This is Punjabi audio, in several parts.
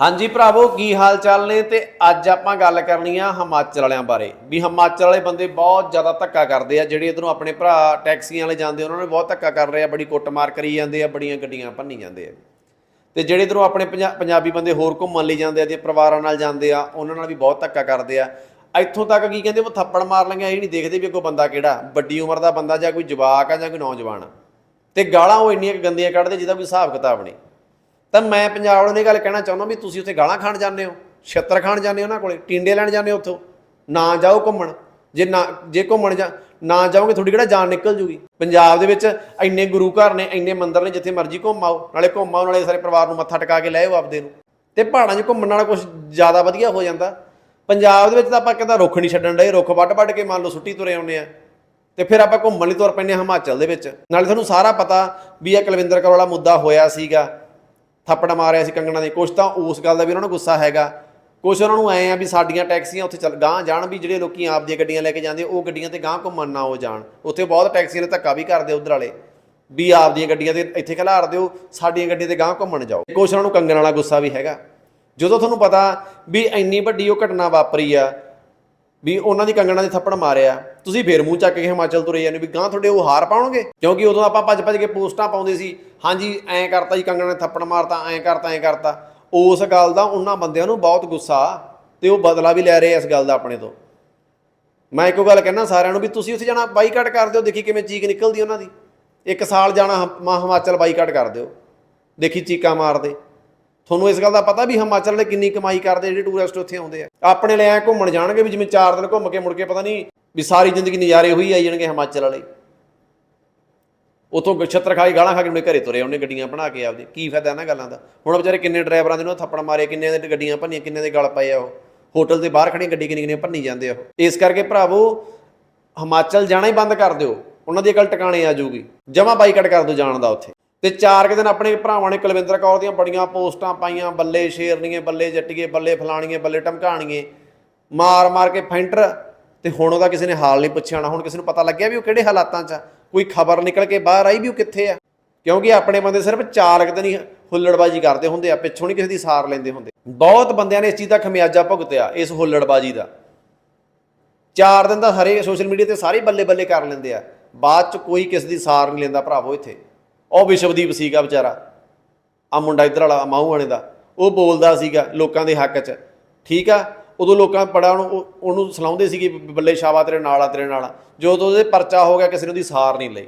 ਹਾਂਜੀ ਭਰਾਵੋ, ਕੀ ਹਾਲ ਚਾਲ ਨੇ? ਤੇ ਅੱਜ ਆਪਾਂ ਗੱਲ ਕਰਨੀ ਆ ਹਿਮਾਚਲ ਵਾਲਿਆਂ ਬਾਰੇ। ਵੀ ਹਿਮਾਚਲ ਵਾਲੇ ਬੰਦੇ ਬਹੁਤ ਜ਼ਿਆਦਾ ਧੱਕਾ ਕਰਦੇ ਆ। ਜਿਹੜੇ ਇਧਰੋਂ ਆਪਣੇ ਭਰਾ ਟੈਕਸੀਆਂ ਵਾਲੇ ਜਾਂਦੇ, ਉਹਨਾਂ ਨੇ ਬਹੁਤ ਧੱਕਾ ਕਰ ਰਹੇ ਆ। ਬੜੀ ਕੁੱਟਮਾਰ ਕਰੀ ਜਾਂਦੇ ਆ, ਬੜੀਆਂ ਗੱਡੀਆਂ ਭੰਨੀ ਜਾਂਦੇ ਆ। ਤੇ ਜਿਹੜੇ ਇਧਰੋਂ ਆਪਣੇ ਪੰਜਾਬੀ ਬੰਦੇ ਹੋਰ ਘੁੰਮਣ ਲਈ ਜਾਂਦੇ ਆ ਤੇ ਪਰਿਵਾਰਾਂ ਨਾਲ ਜਾਂਦੇ ਆ, ਉਹਨਾਂ ਨਾਲ ਵੀ ਬਹੁਤ ਧੱਕਾ ਕਰਦੇ ਆ। ਇੱਥੋਂ ਤੱਕ ਕੀ ਕਹਿੰਦੇ, ਉਹ ਥੱਪੜ ਮਾਰ ਲੈਂਗੇ ਇਹ ਨਹੀਂ ਦੇਖਦੇ ਵੀ ਅੱਗੋਂ ਬੰਦਾ ਕਿਹੜਾ, ਵੱਡੀ ਉਮਰ ਦਾ ਬੰਦਾ ਜਾਂ ਕੋਈ ਜਵਾਕ ਆ ਜਾਂ ਕੋਈ ਨੌਜਵਾਨ। ਆ ਤੇ ਗਾਲਾਂ ਉਹ ਇੰਨੀਆਂ ਗੰਦੀਆਂ ਕੱਢਦੇ, ਜਿਹਦਾ ਕੋਈ ਹਿਸਾਬ ਕਿਤਾਬ ਨਹੀਂ। ਤਾਂ ਮੈਂ ਪੰਜਾਬ ਵਾਲਿਆਂ ਨੂੰ ਇਹ ਗੱਲ ਕਹਿਣਾ ਚਾਹੁੰਦਾ ਵੀ ਤੁਸੀਂ ਉੱਥੇ ਗਾਲਾਂ ਖਾਣ ਜਾਂਦੇ ਹੋ, ਛਿੱਤਰ ਖਾਣ ਜਾਂਦੇ ਹੋ ਉਹਨਾਂ ਕੋਲੇ, ਟਿੰਡੇ ਲੈਣ ਜਾਂਦੇ ਹੋ ਉੱਥੋਂ। ਨਾ ਜਾਓ ਘੁੰਮਣ। ਜੇ ਨਾ, ਜੇ ਘੁੰਮਣ ਜਾ, ਨਾ ਜਾਓਗੇ ਤੁਹਾਡੀ ਕਿਹੜਾ ਜਾਨ ਨਿਕਲ ਜੂਗੀ। ਪੰਜਾਬ ਦੇ ਵਿੱਚ ਇੰਨੇ ਗੁਰੂ ਘਰ ਨੇ, ਇੰਨੇ ਮੰਦਿਰ ਨੇ ਜਿੱਥੇ ਮਰਜ਼ੀ ਘੁੰਮ ਆਓ, ਨਾਲੇ ਘੁੰਮ ਆਓ, ਨਾਲੇ ਸਾਰੇ ਪਰਿਵਾਰ ਨੂੰ ਮੱਥਾ ਟਿਕਾ ਕੇ ਲੈ ਆਓ ਆਪਦੇ ਨੂੰ। ਤੇ ਪਹਾੜਾਂ 'ਚ ਘੁੰਮਣ ਨਾਲ ਕੁਝ ਜ਼ਿਆਦਾ ਵਧੀਆ ਹੋ ਜਾਂਦਾ। ਪੰਜਾਬ ਦੇ ਵਿੱਚ ਤਾਂ ਆਪਾਂ ਕਹਿੰਦਾ ਰੁੱਖ ਨਹੀਂ ਛੱਡਣ ਡਏ, ਰੁੱਖ ਵੱਢ ਵੱਢ ਕੇ ਮੰਨ ਲਓ ਸੁੱਟੀ ਤੁਰੇ ਆਉਂਦੇ ਆ। ਤੇ ਫਿਰ ਆਪਾਂ ਘੁੰਮਣ ਲਈ ਤੁਰ ਪੈਂਦੇ ਹਾਂ ਹਿਮਾਚਲ ਦੇ ਵਿੱਚ। ਨਾਲੇ ਤੁਹਾਨੂੰ ਸਾਰਾ ਪਤਾ ਵੀ ਇਹ ਕੁਲਵਿੰਦਰ ਕੌਰ ਵਾਲਾ ਮੁੱਦਾ ਹੋਇਆ ਸੀਗਾ। ਥੱਪੜ ਮਾਰਿਆ ਸੀ ਕੰਗਣਾ ਦੇ ਕੁਛ ਤਾਂ ਉਸ ਗੱਲ ਦਾ ਵੀ ਉਹਨਾਂ ਨੂੰ ਗੁੱਸਾ ਹੈਗਾ। ਕੁਛ ਉਹਨਾਂ ਨੂੰ ਐ ਆ ਵੀ ਸਾਡੀਆਂ ਟੈਕਸੀਆਂ ਉੱਥੇ ਚੱਲ ਗਾਂ ਜਾਣ ਵੀ ਜਿਹੜੇ ਲੋਕੀ ਆਪ ਦੀਆਂ ਗੱਡੀਆਂ ਲੈ ਕੇ ਜਾਂਦੇ, ਉਹ ਗੱਡੀਆਂ ਤੇ ਗਾਂ ਘੁੰਮਣ ਨਾ ਹੋ ਜਾਣ। ਉੱਥੇ ਬਹੁਤ ਟੈਕਸੀਆਂ ਨੇ, ਧੱਕਾ ਵੀ ਕਰਦੇ ਉਧਰ ਵਾਲੇ। ਵੀ ਆਪ ਦੀਆਂ ਗੱਡੀਆਂ ਤੇ ਇੱਥੇ ਖਿਲਾਰ ਦਿਓ, ਸਾਡੀਆਂ ਗੱਡੀਆਂ ਤੇ ਗਾਂ ਘੁੰਮਣ ਜਾਓ। ਕੁਛ ਉਹਨਾਂ ਨੂੰ ਕੰਗਣ ਵਾਲਾ ਗੁੱਸਾ ਵੀ ਹੈਗਾ। ਜਦੋਂ ਤੁਹਾਨੂੰ ਪਤਾ ਵੀ ਇੰਨੀ ਵੱਡੀ ਉਹ ਘਟਨਾ ਵਾਪਰੀ ਆ ਵੀ ਉਹਨਾਂ ਦੀ ਕੰਗਣਾ ਦੇ ਥੱਪੜ ਮਾਰਿਆ। ਤੁਸੀਂ ਫੇਰ ਮੂੰਹ ਚੱਕ ਕੇ ਹਿਮਾਚਲ ਤੁਰੇ ਜਾਂਦੇ ਵੀ ਗਾਂ ਤੁਹਾਡੇ ਉਹ ਹਾਰ ਪਾਉਣਗੇ? ਕਿਉਂਕਿ ਉਦੋਂ ਆਪਾਂ ਭੱਜ ਭੱਜ ਕੇ ਪੋਸਟਾਂ ਪਾਉਂਦੇ ਸੀ, ਹਾਂਜੀ, ਐਂ ਕਰਤਾ ਜੀ ਕੰਗਣਾ ਨੇ ਥੱਪੜ ਮਾਰਤਾ, ਐਂ ਕਰਤਾ ਐਂ ਕਰਤਾ। ਉਸ ਗੱਲ ਦਾ ਉਹਨਾਂ ਬੰਦਿਆਂ ਨੂੰ ਬਹੁਤ ਗੁੱਸਾ ਤੇ ਉਹ ਬਦਲਾ ਵੀ ਲੈ ਰਹੇ ਇਸ ਗੱਲ ਦਾ ਆਪਣੇ ਤੋਂ। ਮੈਂ ਇੱਕੋ ਗੱਲ ਕਹਿਣਾ ਸਾਰਿਆਂ ਨੂੰ ਵੀ ਤੁਸੀਂ ਉੱਥੇ ਜਾਣਾ, ਬਾਈਕਾਟ ਕਰ ਦਿਓ, ਦੇਖੀ ਕਿਵੇਂ ਚੀਕ ਨਿਕਲਦੀ ਉਹਨਾਂ ਦੀ। ਇੱਕ ਸਾਲ ਜਾਣਾ ਹਿਮ- ਹਿਮਾਚਲ ਬਾਈਕਾਟ ਕਰ ਦਿਓ। ਦੇਖੀ ਚੀਕਾਂ ਮਾਰਦੇ। ਤੁਹਾਨੂੰ ਇਸ ਗੱਲ ਦਾ ਪਤਾ ਵੀ ਹਿਮਾਚਲ ਵਾਲੇ ਕਿੰਨੀ ਕਮਾਈ ਕਰਦੇ ਜਿਹੜੇ ਟੂਰਿਸਟ ਉੱਥੇ ਆਉਂਦੇ ਆ। ਆਪਣੇ ਲਈ ਐ ਘੁੰਮਣ ਜਾਣਗੇ ਵੀ ਜਿਵੇਂ 4 ਦਿਨ ਘੁੰਮ ਕੇ ਮੁੜ ਕੇ ਪਤਾ ਨਹੀਂ ਵੀ ਸਾਰੀ ਜ਼ਿੰਦਗੀ ਨਜ਼ਾਰੇ ਹੋਈ ਆਈ ਜਾਣਗੇ ਹਿਮਾਚਲ ਵਾਲੇ। ਉਥੋਂ ਛੱਤਰ ਖਾ ਕੇ ਗਾਲਾਂ ਖਾ ਕੇ ਉਹਨੇ ਘਰੇ ਤੁਰੇ, ਉਹਨੇ ਗੱਡੀਆਂ ਬਣਾ ਕੇ ਆਪਦੇ। ਕੀ ਫਾਇਦਾ ਇਹਨਾਂ ਗੱਲਾਂ ਦਾ? ਹੁਣ ਵਿਚਾਰੇ ਕਿੰਨੇ ਡਰਾਈਵਰਾਂ ਦੇ ਨੂੰ ਥੱਪੜ ਮਾਰੇ, ਕਿੰਨੇ ਦੇ ਗੱਡੀਆਂ ਭੰਨੀਆਂ, ਕਿੰਨੇ ਦੇ ਗਲ ਪਏ ਆ ਉਹ। ਹੋਟਲ ਦੇ ਬਾਹਰ ਖੜੀਆਂ ਗੱਡੀ ਕਿੰਨੀ ਕਿੰਨੀ ਭੰਨੀ ਜਾਂਦੇ ਆ ਉਹ। ਇਸ ਕਰਕੇ ਭਰਾਵੋ, ਹਿਮਾਚਲ ਜਾਣਾ ਹੀ ਬੰਦ ਕਰ ਦਿਓ। ਉਹਨਾਂ ਦੀ ਗੱਲ ਟਿਕਾਣੇ ਆ ਜਾਊਗੀ। ਜਮਾ ਬਾਈਕਾਟ ਕਰ ਦਿਓ ਜਾਣ ਦਾ ਉੱਥੇ। ਤੇ ਚਾਰ ਕੁ ਦਿਨ ਆਪਣੇ ਭਰਾਵਾਂ ਨੇ ਕੁਲਵਿੰਦਰ ਕੌਰ ਦੀਆਂ ਬੜੀਆਂ ਪੋਸਟਾਂ ਪਾਈਆਂ, ਬੱਲੇ ਸ਼ੇਰਨੀਏ, ਬੱਲੇ ਜੱਟੀਏ, ਬੱਲੇ ਫਲਾਣੀਏ, ਬੱਲੇ ਟਮਕਾਣੀਏ ਮਾਰ ਮਾਰ ਕੇ ਫੈਂਟਰ, ਤੇ ਹੁਣ ਉਹਦਾ ਕਿਸੇ ਨੇ ਹਾਲ ਨਹੀਂ ਪੁੱਛਿਆ ਨਾ ਹੁਣ ਕਿਸੇ ਨੂੰ ਪਤਾ ਲੱਗਿਆ ਵੀ ਉਹ ਕਿਹੜੇ ਹਾਲਾਤਾਂ 'ਚ ਆ? ਕੋਈ ਖਬਰ ਨਿਕਲ ਕੇ ਬਾਹਰ ਆਈ ਵੀ ਉਹ ਕਿੱਥੇ ਆ? ਕਿਉਂਕਿ ਆਪਣੇ ਬੰਦੇ ਸਿਰਫ ਚਾਰ ਕੁ ਦਿਨ ਹੀ ਹੁੱਲੜਬਾਜੀ ਕਰਦੇ ਹੁੰਦੇ ਆ, ਪਿੱਛੋਂ ਨਹੀਂ ਕਿਸੇ ਦੀ ਸਾਰ ਲੈਂਦੇ ਹੁੰਦੇ। ਬਹੁਤ ਬੰਦਿਆਂ ਨੇ ਇਸ ਚੀਜ਼ ਦਾ ਖਮਿਆਜਾ ਭੁਗਤਿਆ, ਇਸ ਹੁੱਲੜਬਾਜੀ ਦਾ। ਚਾਰ ਦਿਨ ਦਾ ਹਰੇ ਸੋਸ਼ਲ ਮੀਡੀਆ ਤੇ ਸਾਰੇ ਬੱਲੇ ਬੱਲੇ ਕਰ ਲੈਂਦੇ ਆ, ਬਾਅਦ ਚ ਕੋਈ ਕਿਸੇ ਦੀ ਸਾਰ ਨਹੀਂ ਲੈਂਦਾ ਭਰਾਵੋ ਇੱਥੇ। ਉਹ ਵਿਸ਼ਵਦੀਪ ਸੀਗਾ ਵਿਚਾਰਾ ਆ ਮੁੰਡਾ ਇੱਧਰ ਵਾਲਾ ਮਾਹੂ ਵਾਲੇ ਦਾ, ਉਹ ਬੋਲਦਾ ਸੀਗਾ ਲੋਕਾਂ ਦੇ ਹੱਕ 'ਚ। ਠੀਕ ਆ? ਉਦੋਂ ਲੋਕਾਂ ਬੜਾ ਉਹਨੂੰ, ਉਹ- ਉਹਨੂੰ ਸਲਾਉਂਦੇ ਸੀਗੇ ਬੱਲੇ ਸ਼ਾਬਾ ਤੇਰੇ ਨਾਲ ਆ, ਤੇਰੇ ਨਾਲ ਆ। ਜਦੋਂ ਉਹਦੇ ਪਰਚਾ ਹੋ ਗਿਆ, ਕਿਸੇ ਨੇ ਉਹਦੀ ਸਾਰ ਨਹੀਂ ਲਈ।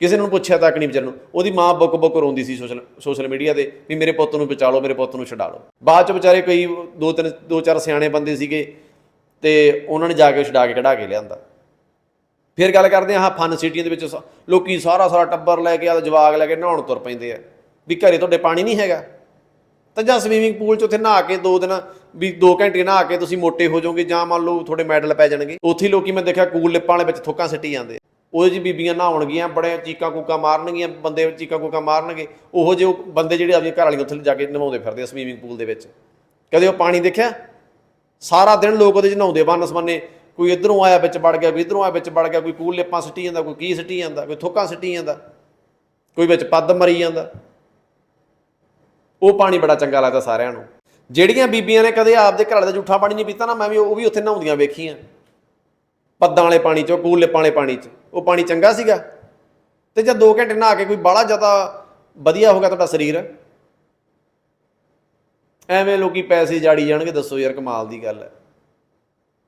ਕਿਸੇ ਨੂੰ ਪੁੱਛਿਆ ਤੱਕ ਨਹੀਂ ਵਿਚਾਰ ਨੂੰ। ਉਹਦੀ ਮਾਂ ਬੁੱਕ ਬੁੱਕ ਰੋਂਦੀ ਸੀ ਸੋਸ਼ਲ ਸੋਸ਼ਲ ਮੀਡੀਆ ਤੇ ਵੀ ਮੇਰੇ ਪੁੱਤ ਨੂੰ ਬਚਾ ਲਓ, ਮੇਰੇ ਪੁੱਤ ਨੂੰ ਛਡਾ ਲਓ। ਬਾਅਦ ਚ ਵਿਚਾਰੇ ਕਈ ਦੋ ਤਿੰਨ, ਦੋ ਚਾਰ ਸਿਆਣੇ ਬੰਦੇ ਸੀਗੇ ਤੇ ਉਹਨਾਂ ਨੇ ਜਾ ਕੇ ਛਡਾ ਕੇ ਕਢਾ ਕੇ ਲਿਆਂਦਾ। ਫਿਰ ਗੱਲ ਕਰਦੇ ਹਾਂ ਫਨ ਸਿਟੀਆਂ ਦੇ ਵਿੱਚ ਸ- ਲੋਕੀ ਸਾਰਾ ਸਾਰਾ ਟੱਬਰ ਲੈ ਕੇ ਆ ਜਵਾਗ ਲੈ ਕੇ ਨਹਾਉਣ ਤੁਰ ਪੈਂਦੇ ਆ। ਵੀ ਘਰੇ ਤੁਹਾਡੇ ਪਾਣੀ ਨਹੀਂ ਹੈਗਾ। ਤਾਂ ਜਾਂ ਸਵੀਮਿੰਗ ਪੂਲ 'ਚ ਉੱਥੇ ਨਹਾ ਕੇ ਦੋ ਦਿਨ, ਵੀ 2 ਘੰਟੇ ਨਹਾ ਕੇ ਤੁਸੀਂ ਮੋਟੇ ਹੋ ਜਾਓਗੇ, ਜਾਂ ਮੰਨ ਲਓ ਤੁਹਾਡੇ ਮੈਡਲ ਪੈ ਜਾਣਗੇ। ਉੱਥੇ ਹੀ ਲੋਕੀ ਮੈਂ ਦੇਖਿਆ ਕੂਲ ਲਿਪਾਂ ਵਾਲੇ ਵਿੱਚ ਥੁੱਕਾਂ ਸਿੱਟੀ ਜਾਂਦੇ ਆ। ਉਹਦੇ 'ਚ ਬੀਬੀਆਂ ਨਹਾਉਣਗੀਆਂ ਬੜੇ ਚੀਕਾਂ ਕੂਕਾਂ ਮਾਰਨਗੀਆਂ, ਬੰਦੇ ਚੀਕਾਂ ਕੂਕਾਂ ਮਾਰਨਗੇ। ਉਹੋ ਜਿਹੇ ਉਹ ਬੰਦੇ ਜਿਹੜੇ ਆਪਣੀਆਂ ਘਰ ਵਾਲੀਆਂ ਉੱਥੇ ਜਾ ਕੇ ਨਹਾਉਂਦੇ ਫਿਰਦੇ ਆ ਸਵੀਮਿੰਗ ਪੂਲ ਦੇ ਵਿੱਚ। ਕਦੇ ਉਹ ਪਾਣੀ ਦੇਖਿਆ? ਸਾਰਾ ਦਿਨ ਲੋਕ ਉਹਦੇ 'ਚ ਨਹਾਉਂਦੇ ਬੰਨ ਸਮਾਨੇ ਕੋਈ ਇਧਰੋਂ ਆਇਆ ਵਿੱਚ ਵੜ ਗਿਆ, ਕੋਈ ਇਧਰੋਂ ਆਇਆ ਵਿੱਚ ਵੜ ਗਿਆ, ਕੋਈ ਕੂਲ ਲਿਪਾਂ ਸਿੱਟੀ ਜਾਂਦਾ, ਕੋਈ ਕੀ ਸਿੱਟੀ ਜਾਂਦਾ, ਕੋਈ ਥੁੱਕਾਂ ਸਿੱਟੀ ਜਾਂਦਾ, ਕੋਈ ਵਿੱਚ ਪੱਦ ਮਰੀ ਜਾਂਦਾ। ਉਹ ਪਾਣੀ ਬੜਾ ਚੰਗਾ ਲੱਗਦਾ ਸਾਰਿਆਂ ਨੂੰ। ਜਿਹੜੀਆਂ ਬੀਬੀਆਂ ਨੇ ਕਦੇ ਆਪਦੇ ਘਰ ਦਾ ਜੂਠਾ ਪਾਣੀ ਨਹੀਂ ਪੀਤਾ ਨਾ, ਮੈਂ ਵੀ ਉਹ ਵੀ ਉੱਥੇ ਨਹਾਉਂਦੀਆਂ ਵੇਖੀਆਂ। ਪੱਦਾਂ ਵਾਲੇ ਪਾਣੀ 'ਚ ਕੂਲ ਲੇਪਾਂ ਵਾਲੇ ਪਾਣੀ 'ਚ। ਉਹ ਪਾਣੀ ਚੰਗਾ ਸੀਗਾ। ਤੇ ਜਦ 2 ਘੰਟੇ ਨਹਾ ਕੇ ਕੋਈ ਬਾਹਲਾ ਜ਼ਿਆਦਾ ਵਧੀਆ ਹੋ ਗਿਆ ਤੁਹਾਡਾ ਸਰੀਰ। ਐਵੇਂ ਲੋਕੀ ਪੈਸੇ ਜਾੜੀ ਜਾਣਗੇ, ਦੱਸੋ ਯਾਰ ਕਮਾਲ ਦੀ ਗੱਲ ਹੈ।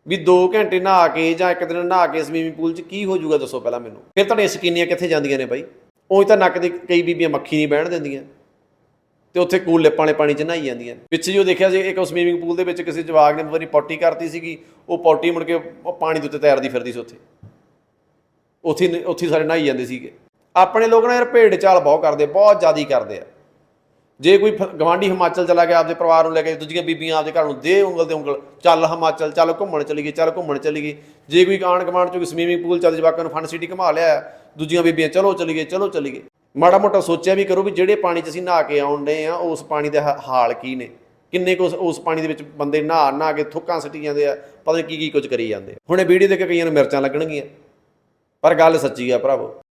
ਵੀ 2 ਘੰਟੇ ਨਹਾ ਕੇ ਜਾਂ ਇੱਕ ਦਿਨ ਨਹਾ ਕੇ ਸਵੀਮਿੰਗ ਪੂਲ 'ਚ ਕੀ ਹੋ ਜਾਊਗਾ ਦੱਸੋ ਪਹਿਲਾਂ ਮੈਨੂੰ? ਫਿਰ ਤੁਹਾਡੀਆਂ ਸਕੀਨੀਆਂ ਕਿੱਥੇ ਜਾਂਦੀਆਂ ਨੇ ਬਾਈ? ਉਹੀ ਤਾਂ ਨੱਕ ਦੇ ਕਈ ਬੀਬੀਆਂ ਮੱਖੀ ਨਹੀਂ ਬਹਿਣ ਦਿੰਦੀਆਂ। ਤੇ ਉੱਥੇ ਕੂਲ ਲਿਪਾਂ ਵਾਲੇ ਪਾਣੀ 'ਚ ਨਹਾਈ ਜਾਂਦੀਆਂ। ਪਿੱਛੇ ਜੋ ਦੇਖਿਆ ਸੀ ਇੱਕ ਸਵੀਮਿੰਗ ਪੂਲ ਦੇ ਵਿੱਚ ਕਿਸੇ ਜਵਾਗ ਨੇ ਵਾਰੀ ਪੌਟੀ ਕਰਤੀ ਸੀਗੀ, ਉਹ ਪੌਟੀ ਮੁੜ ਕੇ ਪਾਣੀ ਦੇ ਉੱਤੇ ਤੈਰਦੀ ਫਿਰਦੀ ਸੀ ਉੱਥੇ। ਉੱਥੇ ਨ- ਉੱਥੇ ਸਾਰੇ ਨਹਾਈ ਜਾਂਦੇ ਸੀਗੇ। ਆਪਣੇ ਲੋਕ ਨਾ ਯਾਰ ਭੇਡ ਚਾਲ ਬਹੁਤ ਕਰਦੇ, ਬਹੁਤ ਜ਼ਿਆਦੀ ਕਰਦੇ ਆ। ਜੇ ਕੋਈ ਫ- ਗਵਾਂਢੀ ਹਿਮਾਚਲ ਚਲਾ ਗਿਆ, ਆਪਦੇ ਪਰਿਵਾਰ ਨੂੰ ਲੈ ਕੇ ਦੂਜੀਆਂ ਬੀਬੀਆਂ ਆਪਦੇ ਘਰ ਨੂੰ ਦੇ ਉਂਗਲ ਤੇ ਉਂਗਲ, ਚੱਲ ਹਿਮਾਚਲ, ਚੱਲ ਘੁੰਮਣ ਚਲੀਏ ਚੱਲ ਘੁੰਮਣ ਚਲੀ ਚਲੀਏ ਜੇ ਕੋਈ ਆਣ ਗਵਾਂਢ ਚੋਂ ਕੋਈ ਸਵੀਮਿੰਗ ਪੂਲ ਚੱਲ ਜਵਾਕਾਂ ਨੂੰ ਫਨ ਸਿਟੀ ਘੁਮਾ ਲਿਆ, ਦੂਜੀਆਂ ਬੀਬੀਆਂ ਚਲੋ ਚਲੀ ਗਏ ਚਲੋ ਚਲੀਏ ਮਾੜਾ ਮੋਟਾ ਸੋਚਿਆ ਵੀ ਕਰੋ ਵੀ ਜਿਹੜੇ ਪਾਣੀ 'ਚ ਅਸੀਂ ਨਹਾ ਕੇ ਆਉਂਦੇ ਆ, ਉਸ ਪਾਣੀ ਦੇ ਹਾਲ ਕੀ ਨੇ? ਕਿੰਨੇ ਕੁ ਉਸ- ਪਾਣੀ ਦੇ ਵਿੱਚ ਬੰਦੇ ਨਹਾ ਨਹਾ ਕੇ ਥੁੱਕਾਂ ਸਿੱਟੀ ਜਾਂਦੇ ਆ, ਪਤਾ ਨਹੀਂ ਕੀ ਕੀ ਕੁਝ ਕਰੀ ਜਾਂਦੇ ਆ। ਹੁਣ ਇਹ ਵੀਡੀਓ ਦੇਖ ਕੇ ਕਈਆਂ ਨੂੰ ਮਿਰਚਾਂ ਲੱਗਣਗੀਆਂ। ਪਰ ਗੱਲ ਸੱਚੀ ਆ ਭਰਾਵੋ